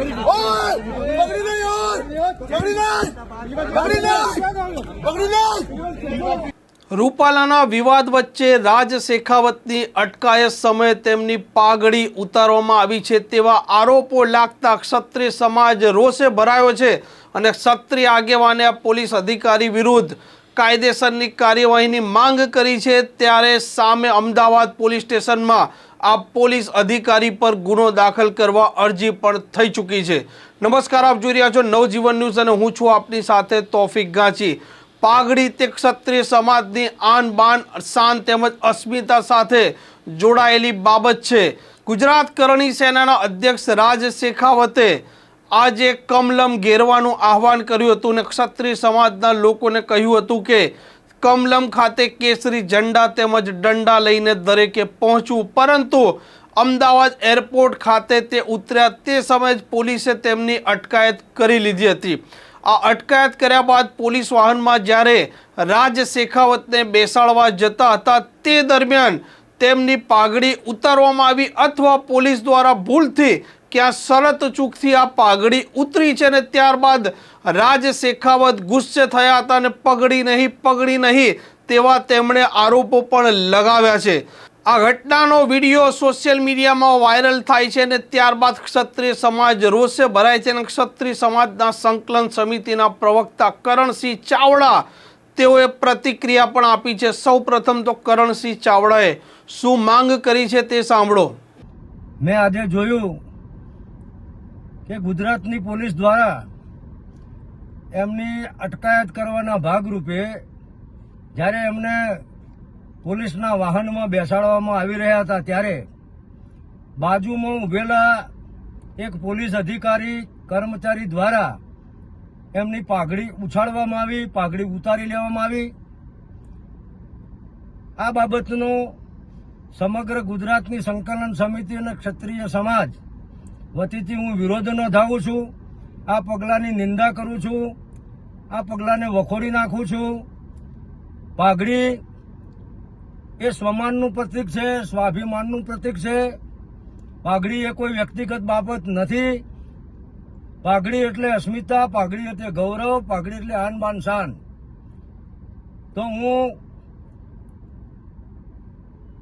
પકડી લે પકડી લે પકડી લે પકડી લે રૂપાલાના વિવાદ વચ્ચે રાજ શેખાવતની અટકાયત સમયે તેમની પાઘડી ઉતારવામાં આવી છે તેવા આરોપો લાગતા ક્ષત્રિય સમાજ રોષે ભરાયો છે અને ક્ષત્રિય આગેવાને પોલીસ અધિકારી વિરુદ્ધ કાયદેસરની કાર્યવાહીની માંગ કરી છે ત્યારે સામે અમદાવાદ પોલીસ સ્ટેશનમાં આ પોલીસ અધિકારી પર ગુનો દાખલ કરવા અરજી પણ થઈ ચૂકી છે. નમસ્કાર, આપ જોઈ રહ્યા છો નવજીવન ન્યૂઝ અને હું છું આપની સાથે તોફિક ગાંચી. પાઘડી તે ક્ષત્રિય સમાજની આન બાન, શાન તેમજ અસ્મિતા સાથે જોડાયેલી બાબત છે. ગુજરાત કરણી સેનાના અધ્યક્ષ રાજ શેખાવતે આજે કમલમ ઘેરવાનું આહવાન કર્યું હતું અને ક્ષત્રિય સમાજના લોકોને કહ્યું હતું કે કમલમ ખાતે કેસરી ઝંડા તેમજ દંડા લઈને દરેકે પહોંચવું પરંતુ અમદાવાદ એરપોર્ટ ખાતે તે ઉતર્યા તે સમયે જ પોલીસે તેમની અટકાયત કરી લીધી હતી. આ અટકાયત કર્યા બાદ પોલીસ વાહનમાં જ્યારે રાજ શેખાવતને બેસાડવા જતા હતા, તે દરમિયાન તેમની પાઘડી ઉતારવામાં આવી અથવા પોલીસ દ્વારા ભૂલથી ક્યાં શરત ચૂકથી આ પાઘડી ઉતરી છે અને ત્યારબાદ રાજ શેખાવત ગુસ્સે થયા હતા અને પગડી નહીં પગડી નહીં તેવા તેમણે આરોપો પણ લગાવ્યા છે. આ ઘટનાનો વીડિયો સોશિયલ મીડિયામાં વાયરલ થાય છે અને ત્યારબાદ ક્ષત્રિય સમાજ રોષે ભરાય છે અને ક્ષત્રિય સમાજના સંકલન સમિતિના પ્રવક્તા કરણસિંહ ચાવડા તેઓએ પ્રતિક્રિયા પણ આપી છે. સૌ પ્રથમ તો કરણસિંહ ચાવડાએ શું માંગ કરી છે તે સાંભળો. મેં આજે જોયું કે ગુજરાતની પોલીસ દ્વારા એમની અટકાયત કરવાના ભાગરૂપે જ્યારે એમને પોલીસના વાહનમાં બેસાડવામાં આવી રહ્યા હતા, ત્યારે બાજુમાં ઉભેલા એક પોલીસ અધિકારી, કર્મચારી દ્વારા એમની પાઘડી ઉછાળવામાં આવી, પાઘડી ઉતારી લેવામાં આવી. આ બાબતનો સમગ્ર ગુજરાતની સંકલન સમિતિ અને ક્ષત્રિય સમાજ વતીથી હું વિરોધ નોંધાવું છું. આ પગલાંની નિંદા કરું છું. આ પગલાંને વખોડી નાખું છું. પાઘડી એ સ્વમાનનું પ્રતીક છે, સ્વાભિમાનનું પ્રતીક છે. પાઘડી એ કોઈ વ્યક્તિગત બાબત નથી. પાઘડી એટલે અસ્મિતા, પાઘડી એટલે ગૌરવ, પાઘડી એટલે આન બાન શાન. તો હું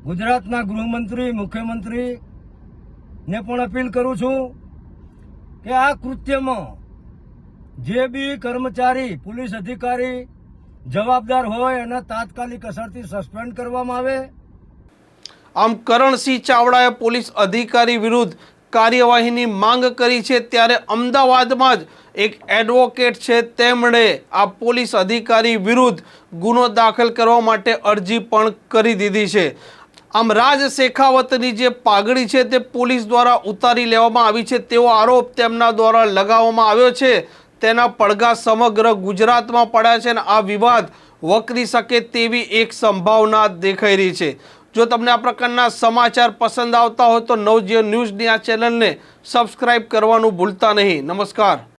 ગુજરાતના ગૃહમંત્રી, મુખ્યમંત્રી ને પણ અપીલ કરું છું કે આ કૃત્યમાં જે બી કર્મચારી, પોલીસ અધિકારી જવાબદાર હોય એને તાત્કાલિક અસરથી સસ્પેન્ડ કરવામાં આવે. આમ કરણસિંહ ચાવડાએ પોલીસ અધિકારી વિરુદ્ધ કાર્યવાહીની માંગ કરી છે ત્યારે અમદાવાદમાં જ એક એડવોકેટ છે તેમણે આ પોલીસ અધિકારી વિરુદ્ધ ગુનો દાખલ કરવા માટે અરજી પણ કરી દીધી છે. આમ રાજ શેખાવતની જે પાઘડી છે તે પોલીસ દ્વારા ઉતારી લેવામાં આવી છે. તેવો આરોપ તેમના દ્વારા લગાવવામાં આવ્યો છે. તેના પડઘા સમગ્ર ગુજરાતમાં પડ્યા છે અને આ વિવાદ વકરી શકે તેવી એક સંભાવના દેખાઈ રહી છે. જો તમને આ પ્રકારના સમાચાર પસંદ આવતા હોય તો નવજીવન ન્યૂઝની આ ચેનલને સબસ્ક્રાઈબ કરવાનું ભૂલતા નહીં. નમસ્કાર.